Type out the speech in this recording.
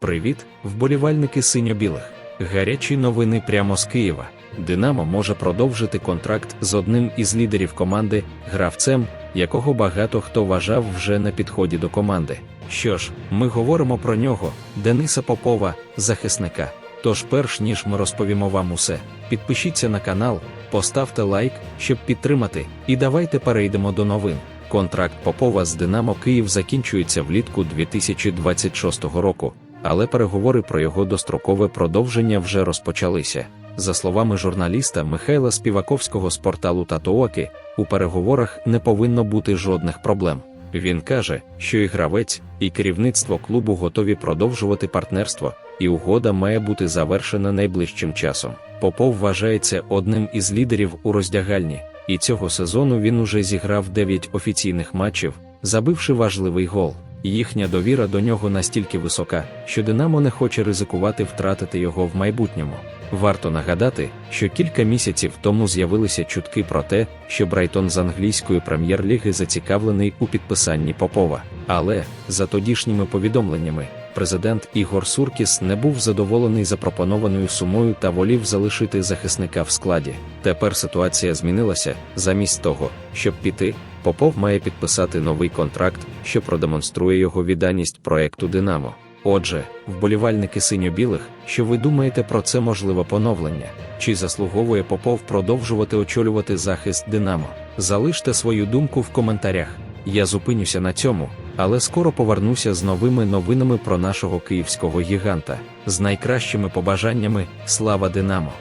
Привіт, вболівальники синьо-білих. Гарячі новини прямо з Києва. Динамо може продовжити контракт з одним із лідерів команди, гравцем, якого багато хто вважав вже на підході до команди. Що ж, ми говоримо про нього, Дениса Попова, захисника. Тож, перш ніж ми розповімо вам усе, підпишіться на канал, поставте лайк, щоб підтримати, і давайте перейдемо до новин. Контракт Попова з Динамо Київ закінчується влітку 2026 року, але переговори про його дострокове продовження вже розпочалися. За словами журналіста Михайла Співаковського з порталу Татуоки, у переговорах не повинно бути жодних проблем. Він каже, що і гравець, і керівництво клубу готові продовжувати партнерство, і угода має бути завершена найближчим часом. Попов вважається одним із лідерів у роздягальні, і цього сезону він уже зіграв 9 офіційних матчів, забивши важливий гол. Їхня довіра до нього настільки висока, що Динамо не хоче ризикувати втратити його в майбутньому. Варто нагадати, що кілька місяців тому з'явилися чутки про те, що Брайтон з англійської прем'єр-ліги зацікавлений у підписанні Попова. Але, за тодішніми повідомленнями, президент Ігор Суркіс не був задоволений запропонованою сумою та волів залишити захисника в складі. Тепер ситуація змінилася. Замість того, щоб піти, Попов має підписати новий контракт, що продемонструє його відданість проекту Динамо. Отже, вболівальники синьо-білих, що ви думаєте про це можливе поновлення? Чи заслуговує Попов продовжувати очолювати захист Динамо? Залиште свою думку в коментарях. Я зупинюся на цьому, але скоро повернуся з новими новинами про нашого київського гіганта. З найкращими побажаннями слава Динамо!